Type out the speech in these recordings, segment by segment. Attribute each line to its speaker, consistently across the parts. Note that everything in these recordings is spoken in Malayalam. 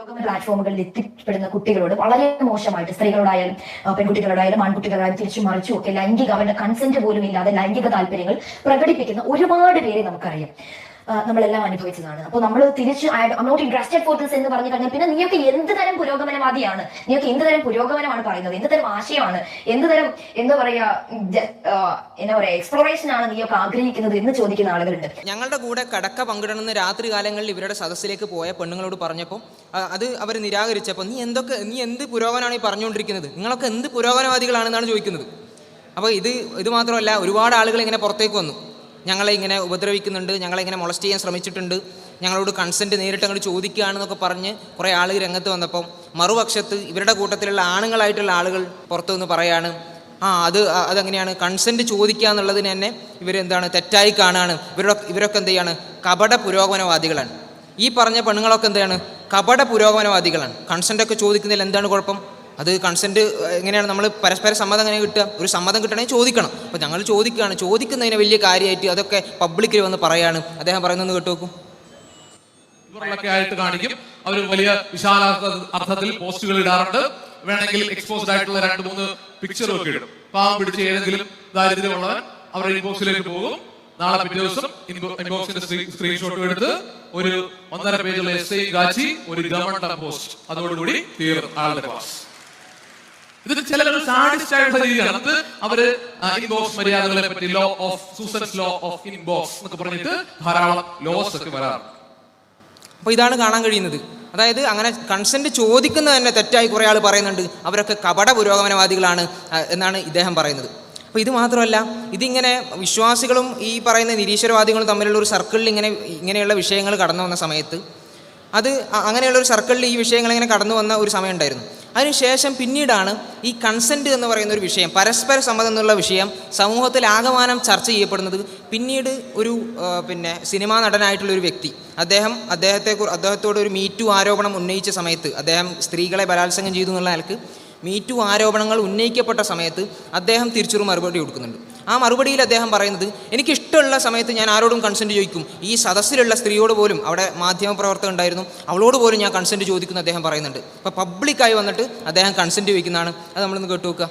Speaker 1: പുരോഗമന പ്ലാറ്റ്ഫോമുകളിൽ എത്തിപ്പെടുന്ന കുട്ടികളോട് വളരെ മോശമായിട്ട് സ്ത്രീകളോടായാലും പെൺകുട്ടികളോടായാലും ആൺകുട്ടികളോടായാലും തിരിച്ചു മറിച്ചു ഒക്കെ ലൈംഗിക അവരുടെ കൺസെന്റ് പോലും ഇല്ലാതെ ലൈംഗിക താല്പര്യങ്ങൾ പ്രകടിപ്പിക്കുന്ന ഒരുപാട് പേരെ നമുക്കറിയാം. നമ്മളെല്ലാം അനുഭവിച്ചതാണ്. അപ്പോൾ നമ്മൾ തിരിച്ച് I not interested for this എന്ന് പറഞ്ഞു കഴിഞ്ഞാൽ പിന്നെ നീയൊക്കെ എന്ത് തരം പുരോഗമനവാദിയാണ്? നീയൊക്കെ എന്ത് തരം പുരോഗമനമാണ് പറയുന്നത്? എന്ത് തരം ആശയമാണ്? എന്ത് തരം എന്താ പറയാ എന്താ പറയാ എക്സ്പ്ലോറേഷൻ ആണ് നീയൊക്കെ ആഗ്രഹിക്കുന്നത് എന്ന് ചോദിക്കുന്ന ആളുകളുണ്ട്.
Speaker 2: ഞങ്ങളുടെ കൂടെ കടക്ക പങ്കിടണമെന്ന് രാത്രി കാലങ്ങളിൽ ഇവരുടെ സദസ്സിലേക്ക് പോയ പെണ്ണുങ്ങളോട് പറഞ്ഞപ്പോൾ അത് അവർ നിരാകരിച്ചപ്പോൾ നീ എന്തൊക്കെ നീ എന്ത് പുരോഗമനമാണ് ഈ പറഞ്ഞുകൊണ്ടിരിക്കുന്നത്? നിങ്ങളൊക്കെ എന്ത് പുരോഗമനവാദികളാണെന്നാണ് ചോദിക്കുന്നത്? അപ്പോൾ ഇത് ഇത് മാത്രമല്ല ഒരുപാട് ആളുകൾ ഇങ്ങനെ പുറത്തേക്ക് വന്നു. ഞങ്ങളെ ഇങ്ങനെ ഉപദ്രവിക്കുന്നുണ്ട് ഞങ്ങളെ ഇങ്ങനെ മൊളസ്റ്റ് ചെയ്യാൻ ശ്രമിച്ചിട്ടുണ്ട് ഞങ്ങളോട് കൺസെന്റ് നേരിട്ട് അങ്ങോട്ട് ചോദിക്കുകയാണെന്നൊക്കെ പറഞ്ഞ് കുറേ ആളുകൾ രംഗത്ത് വന്നപ്പം മറുപക്ഷത്ത് ഇവരുടെ കൂട്ടത്തിലുള്ള ആണുങ്ങളായിട്ടുള്ള ആളുകൾ പുറത്തു നിന്ന് പറയാണ് ആ അത് അതങ്ങനെയാണ്? കൺസെന്റ് ചോദിക്കുക എന്നുള്ളതിന് തന്നെ ഇവരെന്താണ് തെറ്റായി കാണുകയാണ് ഇവരൊക്കെ ഇവരൊക്കെ എന്ത് ചെയ്യാണ്? കപട പുരോഗമനവാദികളാണ്. ഈ പറഞ്ഞ പെണ്ണുങ്ങളൊക്കെ എന്താണ് കപട പുരോഗമനവാദികളാണ്. കൺസെന്റ് ഒക്കെ ചോദിക്കുന്നതിൽ എന്താണ് കുഴപ്പം? അത് കൺസെന്റ് എങ്ങനെയാണ് നമ്മൾ പരസ്പര സമ്മതം എങ്ങനെ കിട്ടുക? ഒരു സമ്മതം കിട്ടണമെങ്കിൽ ചോദിക്കണം. അപ്പോൾ ഞങ്ങൾ ചോദിക്കുകയാണ്. ചോദിക്കുന്നതിന് വലിയ കാര്യമായിട്ട് അതൊക്കെ പബ്ലിക്കിൽ വന്ന് പറയാണ്. അദ്ദേഹം പറയുന്നത്
Speaker 3: കേട്ടോക്കും. ആയിട്ട് കാണിക്കും. അവർ വലിയ വിശാല അർത്ഥത്തിൽ പോസ്റ്റുകൾ ഇടാറുണ്ട്. വേണമെങ്കിൽ എക്സ്പോസ്ഡ് ആയിട്ടുള്ള രണ്ട് മൂന്ന് പിക്ചറും ഒക്കെ ഇടും. പാവം പിടിച്ച് ഏതെങ്കിലും ദാരിദ്ര്യമുള്ളവൻ അവരുടെ ഇൻബോക്സിലേക്ക് പോകും. നാളെ പിറ്റേ ദിവസം ഇൻബോക്സിന്റെ സ്ക്രീൻഷോട്ട് എടുത്ത് ഒരു ഒന്നര പേജുള്ള എസ് ഐ കാച്ചി ഒരു ഗവൺമെന്റ് പോസ്റ്റ് അതോടുകൂടി തീർന്നു. ആളുടെ ക്ലാസ് ഇത് ചില ഒരു സാഡിസ്റ്റായിട്ടുള്ള രീതിയാണ് അത് അവർ ഇൻബോക്സ് മര്യാദകളെ പറ്റി law of Susan's law of inbox എന്നൊക്കെ പറഞ്ഞിട്ട് ധാരാളം ലോസ് ഒക്കെ വരാറുണ്ട്.
Speaker 2: അപ്പോൾ ഇതാണ് കാണാൻ കഴിയുന്നത്. അതായത് അങ്ങനെ കൺസെന്റ് ചോദിക്കുന്നത് തന്നെ തെറ്റായി കുറേ ആൾ പറയുന്നുണ്ട്. അവരൊക്കെ കപട പുരോഗമനവാദികളാണ് എന്നാണ് ഇദ്ദേഹം പറയുന്നത്. അപ്പോൾ ഇത് മാത്രമല്ല ഇതിങ്ങനെ വിശ്വാസികളും ഈ പറയുന്ന നിരീശ്വരവാദികളും തമ്മിലുള്ള ഒരു സർക്കിളിൽ ഇങ്ങനെ ഇങ്ങനെയുള്ള വിഷയങ്ങൾ കടന്നു വന്ന സമയത്ത് അത് അങ്ങനെയുള്ള ഒരു സർക്കിളിൽ ഈ വിഷയങ്ങൾ ഇങ്ങനെ കടന്നു വന്ന ഒരു സമയം ഉണ്ടായിരുന്നു. അതിനുശേഷം പിന്നീടാണ് ഈ കൺസെന്റ് എന്ന് പറയുന്ന ഒരു വിഷയം പരസ്പര സമ്മതം എന്നുള്ള വിഷയം സമൂഹത്തിൽ ആകമാനം ചർച്ച ചെയ്യപ്പെടുന്നത് പിന്നീട് ഒരു പിന്നെ സിനിമാ നടനായിട്ടുള്ള ഒരു വ്യക്തി. അദ്ദേഹം അദ്ദേഹത്തെ അദ്ദേഹത്തോട് ഒരു മീറ്റു ആരോപണം ഉന്നയിച്ച സമയത്ത് അദ്ദേഹം സ്ത്രീകളെ ബലാത്സംഗം ചെയ്തു എന്നുള്ള ആൾക്ക് മീറ്റു ആരോപണങ്ങൾ ഉന്നയിക്കപ്പെട്ട സമയത്ത് അദ്ദേഹം തിരിച്ചൊരു മറുപടി കൊടുക്കുന്നുണ്ട്. ആ മറുപടിയിൽ അദ്ദേഹം പറയുന്നത് എനിക്കിഷ്ടമുള്ള സമയത്ത് ഞാൻ ആരോടും കൺസെന്റ് ചോദിക്കും. ഈ സദസ്സിലുള്ള സ്ത്രീയോട് പോലും അവിടെ മാധ്യമപ്രവർത്തകൻ ഉണ്ടായിരുന്നു. അവളോട് പോലും ഞാൻ കൺസെന്റ് ചോദിക്കുന്നു അദ്ദേഹം പറയുന്നുണ്ട്. അപ്പോൾ പബ്ലിക്കായി വന്നിട്ട് അദ്ദേഹം കൺസെന്റ് ചോദിക്കുന്നതാണ്. അത് നമ്മളൊന്ന് കേട്ടു നോക്കുക.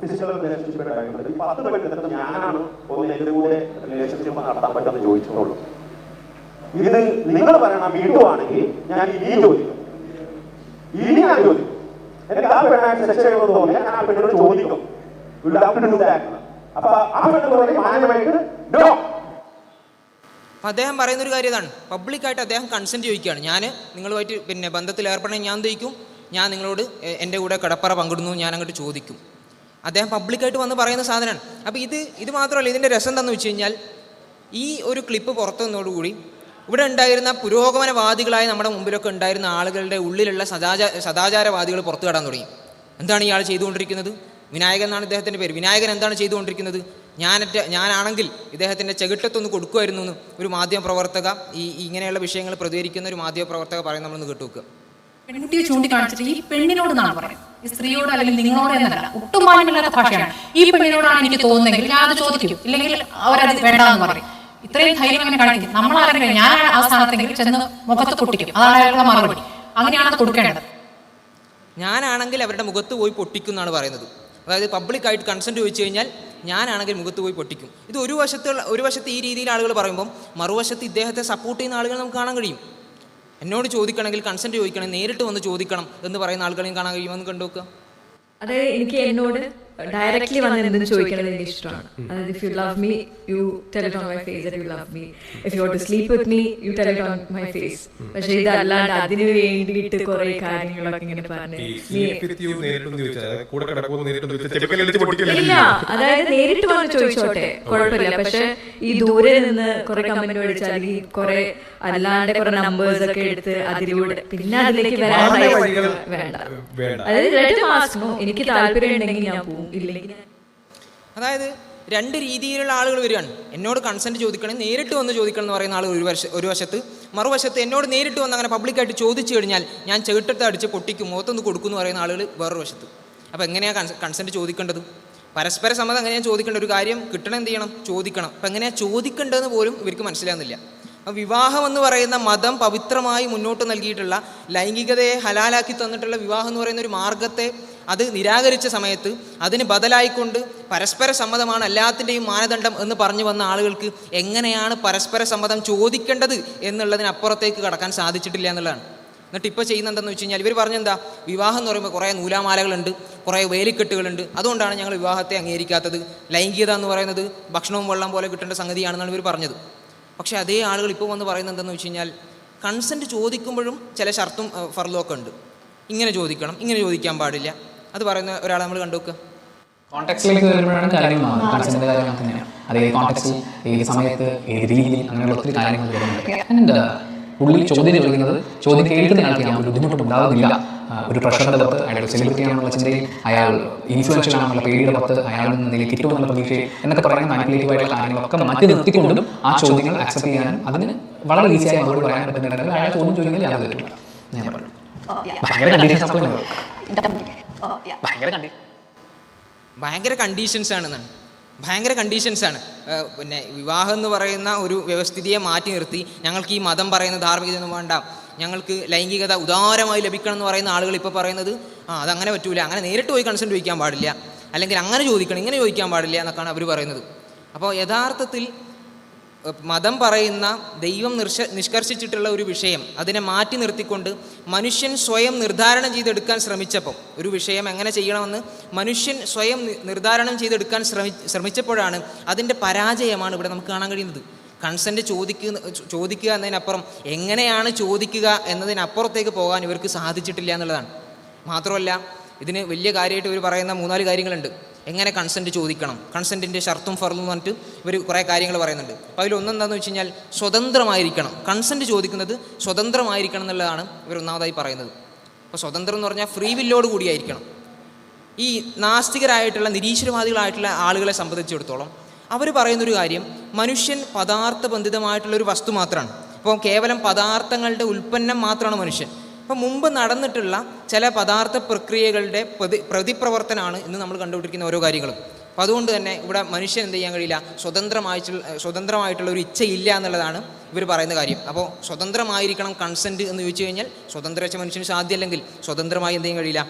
Speaker 4: ഫിസിക്കൽ ഈ ഞാനാണ് ഒന്ന് നടത്താൻ ഇത് നിങ്ങൾ പറയണ വീട്ടുവാണെങ്കിൽ ഞാൻ ഇനിയും ചോദിക്കും. ഇനി ഞാൻ ചോദിക്കും. എനിക്ക് ആ പെണ്ണായിട്ട് സെക്സ് ചെയ്യണമെന്ന് തോന്നി ഞാൻ ആ പെണ്ണിനോട് ചോദിക്കും. അപ്പൊ
Speaker 2: അപ്പോൾ അദ്ദേഹം പറയുന്ന ഒരു കാര്യം ഇതാണ്. പബ്ലിക്കായിട്ട് അദ്ദേഹം കൺസെന്റ് ചോദിക്കുകയാണ്. ഞാൻ നിങ്ങളുമായിട്ട് പിന്നെ ബന്ധത്തിൽ ഏർപ്പെടണമെങ്കിൽ ഞാൻ ചോദിക്കും. ഞാൻ നിങ്ങളോട് എന്റെ കൂടെ കടപ്പറ പങ്കിടുന്നു ഞാൻ അങ്ങോട്ട് ചോദിക്കും. അദ്ദേഹം പബ്ലിക്കായിട്ട് വന്ന് പറയുന്ന സാധനമാണ്. അപ്പോൾ ഇത് ഇത് മാത്രമല്ല ഇതിന്റെ രസം എന്താണെന്ന് വെച്ച് കഴിഞ്ഞാൽ ഈ ഒരു ക്ലിപ്പ് പുറത്തു വന്നതോടുകൂടി ഇവിടെ ഉണ്ടായിരുന്ന പുരോഗമനവാദികളായ നമ്മുടെ മുമ്പിലൊക്കെ ഉണ്ടായിരുന്ന ആളുകളുടെ ഉള്ളിലുള്ള സദാചാര സദാചാരവാദികൾ പുറത്തു കടാൻ തുടങ്ങി. എന്താണ് ഇയാൾ ചെയ്തുകൊണ്ടിരിക്കുന്നത്? വിനായകൻ എന്നാണ് ഇദ്ദേഹത്തിന്റെ പേര്. വിനായകൻ എന്താണ് ചെയ്തുകൊണ്ടിരിക്കുന്നത്? ഞാനറ്റ ഞാനാണെങ്കിൽ ഇദ്ദേഹത്തിന്റെ ചെകിട്ടത്തൊന്ന് കൊടുക്കുമായിരുന്നു എന്ന് ഒരു മാധ്യമപ്രവർത്തക ഈ ഇങ്ങനെയുള്ള വിഷയങ്ങൾ പ്രതികരിക്കുന്ന ഒരു മാധ്യമപ്രവർത്തക പറയുന്ന നമ്മളൊന്ന് കേട്ടു വെക്കുക
Speaker 5: പെൺകുട്ടിയെ ചൂണ്ടിക്കാണിച്ചിട്ട് ഈ പെണ്ണിനോട് എന്നാണ് പറയുന്നത്? ഈ സ്ത്രീയോട് അല്ലെങ്കിൽ നിങ്ങളോട് എന്നല്ല ഒട്ടും ഭാഷയാണ്. ഈ പെണ്ണിനോടാണ് എനിക്ക് തോന്നുന്നെങ്കിൽ ഞാൻ അത് ചോദിക്കും. ഇല്ലെങ്കിൽ അവരത് വേണ്ടാന്ന് പറയും. ഇത്രയും ധൈര്യം അങ്ങനെ കാണിക്കും. നമ്മൾ ആരെങ്കിലും ഞാൻ ആ സ്ഥാനത്തെങ്കിലും ചെന്ന് മുഖത്ത് പൊട്ടിക്കും. അതാണ് അയാളുടെ മറുപടി. അങ്ങനെയാണ് അത് കൊടുക്കേണ്ടത്.
Speaker 2: ഞാനാണെങ്കിൽ അവരുടെ മുഖത്ത് പോയി പൊട്ടിക്കും എന്നാണ് പറയുന്നത്. അതായത് പബ്ലിക്കായിട്ട് കൺസെന്റ് ചോദിച്ചു കഴിഞ്ഞാൽ ഞാനാണെങ്കിൽ മുഖത്ത് പോയി പൊട്ടിക്കും. ഇത് ഒരു വശത്തുള്ള ഒരു വശത്ത് ഈ രീതിയിൽ ആളുകൾ പറയുമ്പം മറുവശത്ത് ഇദ്ദേഹത്തെ സപ്പോർട്ട് ചെയ്യുന്ന ആളുകൾ നമുക്ക് കാണാൻ കഴിയും. എന്നോട് ചോദിക്കണമെങ്കിൽ കൺസെന്റ് ചോദിക്കണം നേരിട്ട് വന്ന് ചോദിക്കണം എന്ന് പറയുന്ന ആളുകളെയും കാണാൻ കഴിയുമെന്ന് കണ്ടു നോക്കുക
Speaker 6: അതായത് എനിക്ക് എന്നോട് ഡയറക്റ്റ്ലി വന്ന് എന്തും ചോദിക്കണത് എനിക്ക് ഇഷ്ടമാണ്. അതായത് if you love me you tell it on my face U love me if you to sleep with me you tell it on my face പക്ഷെ ഇതല്ലാണ്ട് അതിന് വേണ്ടിയിട്ട് കുറെ കാര്യങ്ങളൊക്കെ ഇങ്ങനെ പറഞ്ഞില്ല
Speaker 7: ഈ അതായത്
Speaker 6: ഇല്ല നേരിട്ട് വന്ന് ചോദിച്ചോട്ടെ കുഴപ്പമില്ല. പക്ഷെ ഈ ദൂരെ നിന്ന് കുറെ കമന്റ് മേടിച്ചാൽ അല്ലെങ്കിൽ കുറെ അല്ലാണ്ട് കുറെ നമ്പേഴ്സ് ഒക്കെ എടുത്ത് അതിലൂടെ പിന്നെ അതിലേക്ക് വരാൻ വേണ്ട.
Speaker 7: വേണ്ട.
Speaker 6: അതായത് രണ്ട് മാസം എനിക്ക് താല്പര്യം ഉണ്ടെങ്കിൽ ഞാൻ പോവും. ഇല്ലെങ്കിൽ
Speaker 2: അതായത് രണ്ട് രീതിയിലുള്ള ആളുകൾ വരികയാണ്. എന്നോട് കൺസെന്റ് ചോദിക്കണം നേരിട്ട് വന്ന് ചോദിക്കണം എന്ന് പറയുന്ന ആളുകൾ ഒരു വശ ഒരു വശത്ത്. മറുവശത്ത് എന്നോട് നേരിട്ട് വന്ന് അങ്ങനെ പബ്ലിക്കായിട്ട് ചോദിച്ചു കഴിഞ്ഞാൽ ഞാൻ ചെവിട്ടത്ത് അടിച്ച് പൊട്ടിക്കും മുഖത്തൊന്ന് കൊടുക്കും എന്ന് പറയുന്ന ആളുകൾ വേറൊരു വശത്ത്. അപ്പോൾ എങ്ങനെയാണ് കൺസെന്റ് ചോദിക്കേണ്ടത്? പരസ്പര സമ്മതം എങ്ങനെയാണ് ചോദിക്കേണ്ട ഒരു കാര്യം? കിട്ടണം എന്ത് ചെയ്യണം? ചോദിക്കണം. അപ്പം എങ്ങനെയാണ് ചോദിക്കേണ്ടതെന്ന് പോലും ഇവർക്ക് മനസ്സിലാകുന്നില്ല. വിവാഹം എന്ന് പറയുന്ന മതം പവിത്രമായി മുന്നോട്ട് നൽകിയിട്ടുള്ള ലൈംഗികതയെ ഹലാലാക്കി തന്നിട്ടുള്ള വിവാഹം എന്ന് പറയുന്ന ഒരു മാർഗത്തെ അത് നിരാകരിച്ച സമയത്ത് അതിന് ബദലായിക്കൊണ്ട് പരസ്പര സമ്മതമാണ് എല്ലാത്തിന്റെയും മാനദണ്ഡം എന്ന് പറഞ്ഞു വന്ന ആളുകൾക്ക് എങ്ങനെയാണ് പരസ്പര സമ്മതം ചോദിക്കേണ്ടത് എന്നുള്ളതിനപ്പുറത്തേക്ക് കടക്കാൻ സാധിച്ചിട്ടില്ല എന്നുള്ളതാണ്. എന്നിട്ട് ഇപ്പോൾ ചെയ്യുന്ന എന്താണെന്ന് വെച്ച് കഴിഞ്ഞാൽ ഇവർ പറഞ്ഞെന്താ? വിവാഹം എന്ന് പറയുമ്പോൾ കുറേ നൂലാമാലകളുണ്ട് കുറേ വേലിക്കെട്ടുകളുണ്ട്. അതുകൊണ്ടാണ് ഞങ്ങൾ വിവാഹത്തെ അംഗീകരിക്കാത്തത്. ലൈംഗികത എന്ന് പറയുന്നത് ഭക്ഷണവും വെള്ളം പോലെ കിട്ടേണ്ട സംഗതിയാണെന്നാണ് ഇവർ പറഞ്ഞത്. പക്ഷേ അതേ ആളുകൾ ഇപ്പോൾ വന്ന് പറയുന്നത് എന്താണെന്ന് വെച്ച് കഴിഞ്ഞാൽ കൺസെന്റ് ചോദിക്കുമ്പോഴും ചില ഷർത്തും ഫർലോക്കുണ്ട് ഉണ്ട്. ഇങ്ങനെ ചോദിക്കണം ഇങ്ങനെ ചോദിക്കാൻ പാടില്ല. അത് പറയുന്ന ഒരാളെ നമ്മൾ കണ്ടുവെക്കുക
Speaker 8: കോൺടാക്സിലേക്ക് വരുമ്പോഴാണ് കാര്യങ്ങൾ മാറുന്നത്. തന്നെയാണ് അത് കോൺടാക്സിൽ സമയത്ത് രീതിയിൽ അങ്ങനെയുള്ള ഒത്തിരി കാര്യങ്ങൾ വരുന്നുണ്ട്. ആൻഡ് പുള്ളി ചോദ്യം ചോദിക്കുന്നത് ചോദ്യം കേൾക്കുന്ന ആൾക്ക് യാതൊരു ബുദ്ധിമുട്ടും ഉണ്ടാകുന്നില്ല ഒരു പുറത്ത് അയാൾ സെലിബ്രിറ്റി ആണെന്നുള്ള ചിന്തയിൽ അയാൾ ഇൻഫ്ലുവൻഷ്യൽ ആണെന്നുള്ള പേടിയുടെ പുറത്ത് അയാൾ നിലയിൽ കിട്ടുമെന്നുള്ള പ്രതീക്ഷയിൽ എന്നൊക്കെ പറയുന്ന കാര്യങ്ങളൊക്കെ മാറ്റി നിർത്തിക്കൊണ്ടും ആ ചോദ്യങ്ങൾ അക്സെപ്റ്റ് ചെയ്യാനും അതിന് വളരെ ഈസിയായി മറുപടി പറയാൻ പറ്റുന്നുണ്ടെങ്കിൽ അയാൾ ചോദ്യം ചോദിക്കുന്നതിൽ യാതൊരു തെറ്റുമില്ല. ഞാൻ പറഞ്ഞു. ഭയങ്കര ഭയങ്കര കണ്ടി
Speaker 2: ഭയങ്കര കണ്ടീഷൻസ് ആണെന്നാണ് ഭയങ്കര കണ്ടീഷൻസ് ആണ്. പിന്നെ വിവാഹം എന്ന് പറയുന്ന ഒരു വ്യവസ്ഥിതിയെ മാറ്റി നിർത്തി ഞങ്ങൾക്ക് ഈ മതം പറയുന്ന ധാർമ്മികതയൊന്നും വേണ്ട. ഞങ്ങൾക്ക് ലൈംഗികത ഉദാരമായി ലഭിക്കണം എന്ന് പറയുന്ന ആളുകൾ ഇപ്പോൾ പറയുന്നത് ആ അതങ്ങനെ പറ്റൂല. അങ്ങനെ നേരിട്ട് പോയി കൺസെന്റ് ചോദിക്കാൻ പാടില്ല. അല്ലെങ്കിൽ അങ്ങനെ ചോദിക്കണം ഇങ്ങനെ ചോദിക്കാൻ പാടില്ല എന്നൊക്കെയാണ് അവർ പറയുന്നത്. അപ്പോൾ യഥാർത്ഥത്തിൽ മതം പറയുന്ന ദൈവം നിർഷ നിഷ്കർഷിച്ചിട്ടുള്ള ഒരു വിഷയം അതിനെ മാറ്റി നിർത്തിക്കൊണ്ട് മനുഷ്യൻ സ്വയം നിർദ്ധാരണം ചെയ്തെടുക്കാൻ ശ്രമിച്ചപ്പോൾ ഒരു വിഷയം എങ്ങനെ ചെയ്യണമെന്ന് മനുഷ്യൻ സ്വയം നിർദ്ധാരണം ചെയ്തെടുക്കാൻ ശ്രമി ശ്രമിച്ചപ്പോഴാണ് അതിന്റെ പരാജയമാണ് ഇവിടെ നമുക്ക് കാണാൻ കഴിയുന്നത്. കൺസെന്റ് ചോദിക്കുക ചോദിക്കുക എന്നതിനപ്പുറം എങ്ങനെയാണ് ചോദിക്കുക എന്നതിനപ്പുറത്തേക്ക് പോകാൻ ഇവർക്ക് സാധിച്ചിട്ടില്ല എന്നുള്ളതാണ്. മാത്രമല്ല ഇതിന് വലിയ കാര്യമായിട്ട് ഇവർ പറയുന്ന മൂന്നാൽ കാര്യങ്ങളുണ്ട്. എങ്ങനെ കൺസെന്റ് ചോദിക്കണം? കൺസെന്റിന്റെ ഷർത്തും എന്ന് പറഞ്ഞിട്ട് ഇവർ കുറേ കാര്യങ്ങൾ പറയുന്നുണ്ട്. അപ്പോൾ അതിലൊന്നെന്താണെന്ന് വെച്ച് കഴിഞ്ഞാൽ സ്വതന്ത്രമായിരിക്കണം. കൺസെന്റ് ചോദിക്കുന്നത് സ്വതന്ത്രമായിരിക്കണം എന്നുള്ളതാണ് ഇവർ ഒന്നാമതായി പറയുന്നത്. അപ്പോൾ സ്വതന്ത്രം എന്ന് പറഞ്ഞാൽ ഫ്രീ വില്ലോട് കൂടിയായിരിക്കണം. ഈ നാസ്തികരായിട്ടുള്ള നിരീശ്വരവാദികളായിട്ടുള്ള ആളുകളെ സംബന്ധിച്ചിടത്തോളം അവർ പറയുന്നൊരു കാര്യം മനുഷ്യൻ പദാർത്ഥബന്ധിതമായിട്ടുള്ളൊരു വസ്തു മാത്രമാണ് അപ്പോൾ കേവലം പദാർത്ഥങ്ങളുടെ ഉൽപ്പന്നം മാത്രമാണ് മനുഷ്യൻ. അപ്പം മുമ്പ് നടന്നിട്ടുള്ള ചില പദാർത്ഥ പ്രക്രിയകളുടെ പ്രതി പ്രതിപ്രവർത്തനമാണ് ഇന്ന് നമ്മൾ കണ്ടുപിടിക്കുന്ന ഓരോ കാര്യങ്ങളും. അപ്പോൾ അതുകൊണ്ട് തന്നെ ഇവിടെ മനുഷ്യൻ എന്ത് ചെയ്യാൻ കഴിയില്ല? സ്വതന്ത്രമായിട്ടുള്ള സ്വതന്ത്രമായിട്ടുള്ള ഒരു ഇച്ഛയില്ല എന്നുള്ളതാണ് ഇവർ പറയുന്ന കാര്യം. അപ്പോൾ സ്വതന്ത്രമായിരിക്കണം കൺസെന്റ് എന്ന് ചോദിച്ചു കഴിഞ്ഞാൽ സ്വതന്ത്ര വെച്ച മനുഷ്യന് സാധ്യമല്ലെങ്കിൽ സ്വതന്ത്രമായി എന്ത് ചെയ്യാൻ കഴിയില്ല?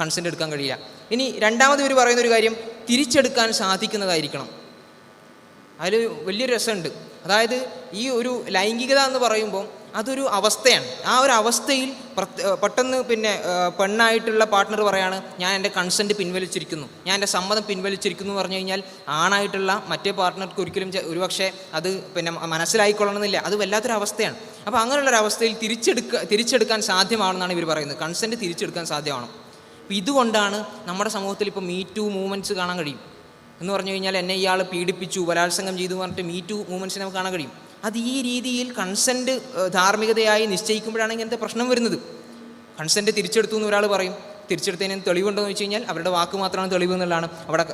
Speaker 2: കൺസെന്റ് എടുക്കാൻ കഴിയില്ല. ഇനി രണ്ടാമത് ഇവർ പറയുന്ന ഒരു കാര്യം തിരിച്ചെടുക്കാൻ സാധിക്കുന്നതായിരിക്കണം. അതിൽ വലിയൊരു രസമുണ്ട്. അതായത് ഈ ഒരു ലൈംഗികത എന്ന് പറയുമ്പോൾ അതൊരു അവസ്ഥയാണ്. ആ ഒരു അവസ്ഥയിൽ പെട്ടെന്ന് പിന്നെ പെണ്ണായിട്ടുള്ള പാർട്ട്ണർ പറയാണ് ഞാൻ എന്റെ കൺസെന്റ് പിൻവലിച്ചിരിക്കുന്നു. ഞാൻ എന്റെ സമ്മതം പിൻവലിച്ചിരിക്കുന്നു എന്ന് പറഞ്ഞു കഴിഞ്ഞാൽ ആണായിട്ടുള്ള മറ്റേ പാർട്ട്ണർക്ക് ഒരിക്കലും ഒരുപക്ഷെ അത് പിന്നെ മനസ്സിലായിക്കൊള്ളണമെന്നില്ല. അത് വല്ലാത്തൊരു അവസ്ഥയാണ്. അപ്പോൾ അങ്ങനെയുള്ളൊരു അവസ്ഥയിൽ തിരിച്ചെടുക്ക തിരിച്ചെടുക്കാൻ സാധ്യമാണെന്നാണ് ഇവർ പറയുന്നത്. കൺസെന്റ് തിരിച്ചെടുക്കാൻ സാധ്യമാണ്? അപ്പോൾ ഇതുകൊണ്ടാണ് നമ്മുടെ സമൂഹത്തിൽ ഇപ്പോൾ മീ ടു മൂവ്മെന്റ്സ് കാണാൻ കഴിയും. എന്ന് പറഞ്ഞു കഴിഞ്ഞാൽ എന്നെ ഇയാൾ പീഡിപ്പിച്ചു ബലാത്സംഗം ചെയ്തു പറഞ്ഞിട്ട് മീ ടു മൂവ്മെന്റ്സിനെ നമുക്ക് കാണാൻ കഴിയും. അത് ഈ രീതിയിൽ കൺസെന്റ് ധാർമ്മികതയായി നിശ്ചയിക്കുമ്പോഴാണ് ഇങ്ങനത്തെ പ്രശ്നം വരുന്നത്. കൺസെന്റ് തിരിച്ചെടുത്തു എന്ന് ഒരാൾ പറയും. തിരിച്ചെടുത്തതിന് തെളിവുണ്ടോ എന്ന് വെച്ച് കഴിഞ്ഞാൽ അവരുടെ വാക്ക് മാത്രമാണ് തെളിവ് എന്നുള്ളതാണ് അവിടെ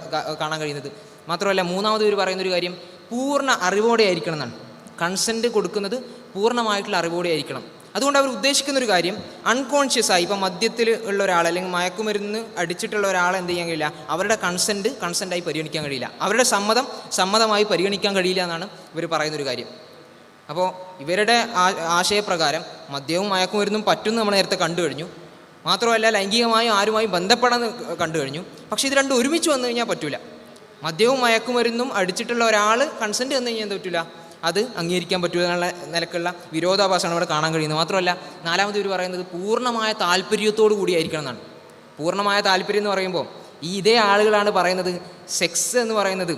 Speaker 2: കാണാൻ കഴിയുന്നത്. മാത്രമല്ല മൂന്നാമത് ഒരു പറയുന്നൊരു കാര്യം പൂർണ അറിവോടെ ആയിരിക്കണം എന്നാണ്. കൺസെന്റ് കൊടുക്കുന്നത് പൂർണമായിട്ടുള്ള അറിവോടെ ആയിരിക്കണം. അതുകൊണ്ട് അവർ ഉദ്ദേശിക്കുന്ന ഒരു കാര്യം അൺകോൺഷ്യസ് ആയി ഇപ്പം മദ്യത്തിൽ ഉള്ള ഒരാൾ അല്ലെങ്കിൽ മയക്കുമരുന്ന് അടിച്ചിട്ടുള്ള ഒരാൾ എന്ത് ചെയ്യാൻ കഴിയില്ല അവരുടെ കൺസെന്റ് കൺസെന്റായി പരിഗണിക്കാൻ കഴിയില്ല. അവരുടെ സമ്മതം സമ്മതമായി പരിഗണിക്കാൻ കഴിയില്ല എന്നാണ് ഇവർ പറയുന്നൊരു കാര്യം. അപ്പോൾ ഇവരുടെ ആശയപ്രകാരം മദ്യവും മയക്കും മയക്കുമരുന്നും പറ്റുമെന്ന് നമ്മൾ നേരത്തെ കണ്ടു കഴിഞ്ഞു. മാത്രമല്ല ലൈംഗികമായും ആരുമായും ബന്ധപ്പെടാൻ കണ്ടു കഴിഞ്ഞു. പക്ഷേ ഇത് രണ്ടും ഒരുമിച്ച് വന്നു കഴിഞ്ഞാൽ പറ്റില്ല മദ്യവും മയക്കും മയക്കുമരുന്നും അടിച്ചിട്ടുള്ള ഒരാൾ കൺസെന്റ് തന്നു കഴിഞ്ഞാൽ എന്താ പറ്റൂല? അത് അംഗീകരിക്കാൻ പറ്റൂല എന്നുള്ള നിലക്കുള്ള വിരോധാഭാസമാണ് ഇവിടെ കാണാൻ കഴിയുന്നത്. മാത്രമല്ല നാലാമത് ഇവർ പറയുന്നത് പൂർണമായ താല്പര്യത്തോടു കൂടിയായിരിക്കണം എന്നാണ്. പൂർണമായ താല്പര്യം എന്ന് പറയുമ്പോൾ ഈ ഇതേ ആളുകളാണ് പറയുന്നത് സെക്സ് എന്ന് പറയുന്നത്.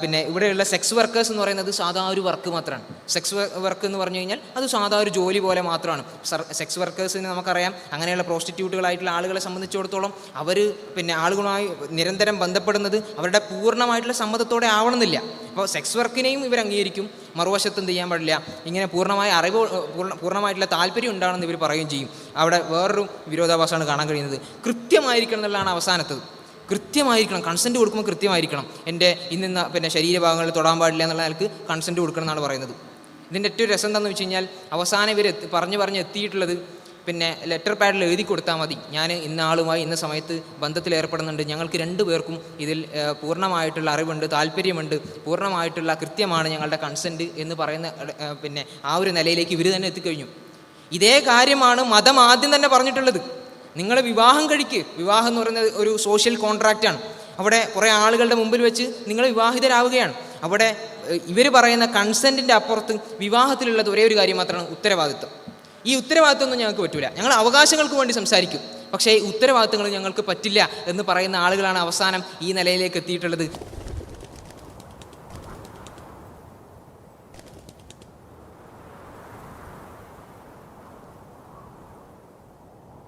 Speaker 2: പിന്നെ ഇവിടെയുള്ള സെക്സ് വർക്കേഴ്സ് എന്ന് പറയുന്നത് സാധാ ഒരു വർക്ക് മാത്രമാണ് സെക്സ് വർക്ക് എന്ന് പറഞ്ഞു കഴിഞ്ഞാൽ അത് സാധാ ഒരു ജോലി പോലെ മാത്രമാണ് സെക്സ് വർക്കേഴ്സിന് നമുക്കറിയാം അങ്ങനെയുള്ള പ്രോസ്റ്റിറ്റ്യൂട്ടുകളായിട്ടുള്ള ആളുകളെ സംബന്ധിച്ചിടത്തോളം അവർ പിന്നെ ആളുകളുമായി നിരന്തരം ബന്ധപ്പെടുന്നത് അവരുടെ പൂർണമായിട്ടുള്ള സമ്മതത്തോടെ ആവണമെന്നില്ല. അപ്പോൾ സെക്സ് വർക്കിനെയും ഇവർ അംഗീകരിക്കും. മറുവശത്ത് എന്ത് ചെയ്യാൻ പാടില്ല? ഇങ്ങനെ പൂർണമായ അറിവ് പൂർണ പൂർണമായിട്ടുള്ള താല്പര്യം ഉണ്ടാണെന്ന് ഇവർ പറയുകയും ചെയ്യും. അവിടെ വേറൊരു വിരോധാഭാസമാണ് കാണാൻ കഴിയുന്നത്. കൃത്യമായിരിക്കണം എന്നുള്ളതാണ് അവസാനത്തത്. കൃത്യമായിരിക്കണം. കൺസെന്റ് കൊടുക്കുമ്പോൾ കൃത്യമായിരിക്കണം. എന്റെ ഇന്ന പിന്നെ ശരീരഭാഗങ്ങൾ തൊടാൻ പാടില്ല എന്നുള്ള നിലയ്ക്ക് കൺസെന്റ് കൊടുക്കണം എന്നാണ് പറയുന്നത്. ഇതിന്റെ ഏറ്റവും രസം എന്താണെന്ന് വെച്ച് കഴിഞ്ഞാൽ അവസാനം ഇവർ പറഞ്ഞ് പറഞ്ഞ് എത്തിയിട്ടുള്ളത് പിന്നെ ലെറ്റർ പാഡിൽ എഴുതി കൊടുത്താൽ മതി. ഞാൻ ഇന്ന ആളുമായി ഇന്ന സമയത്ത് ബന്ധത്തിൽ ഏർപ്പെടുന്നുണ്ട്. ഞങ്ങൾക്ക് രണ്ടു പേർക്കും ഇതിൽ പൂർണമായിട്ടുള്ള അറിവുണ്ട് താല്പര്യമുണ്ട്. പൂർണമായിട്ടുള്ള കൃത്യമാണ് ഞങ്ങളുടെ കൺസെന്റ് എന്ന് പറയുന്ന പിന്നെ ആ ഒരു നിലയിലേക്ക് ഇവർ തന്നെ എത്തിക്കഴിഞ്ഞു. ഇതേ കാര്യമാണ് മതം ആദ്യം തന്നെ പറഞ്ഞിട്ടുള്ളത്. നിങ്ങൾ വിവാഹം കഴിക്ക്. വിവാഹം എന്ന് പറയുന്നത് ഒരു സോഷ്യൽ കോൺട്രാക്റ്റാണ് അവിടെ കുറേ ആളുകളുടെ മുമ്പിൽ വെച്ച് നിങ്ങൾ വിവാഹിതരാവുകയാണ്. അവിടെ ഇവർ പറയുന്ന കൺസെന്റിന്റെ അപ്പുറത്ത് വിവാഹത്തിലുള്ളത് ഒരേ ഒരു കാര്യം മാത്രമാണ് ഉത്തരവാദിത്വം. ഈ ഉത്തരവാദിത്വം ഒന്നും ഞങ്ങൾക്ക് പറ്റില്ല ഞങ്ങൾ അവകാശങ്ങൾക്ക് വേണ്ടി സംസാരിക്കും. പക്ഷേ ഈ ഉത്തരവാദിത്തങ്ങൾ ഞങ്ങൾക്ക് പറ്റില്ല എന്ന് പറയുന്ന ആളുകളാണ് അവസാനം ഈ നിലയിലേക്ക് എത്തിയിട്ടുള്ളത്.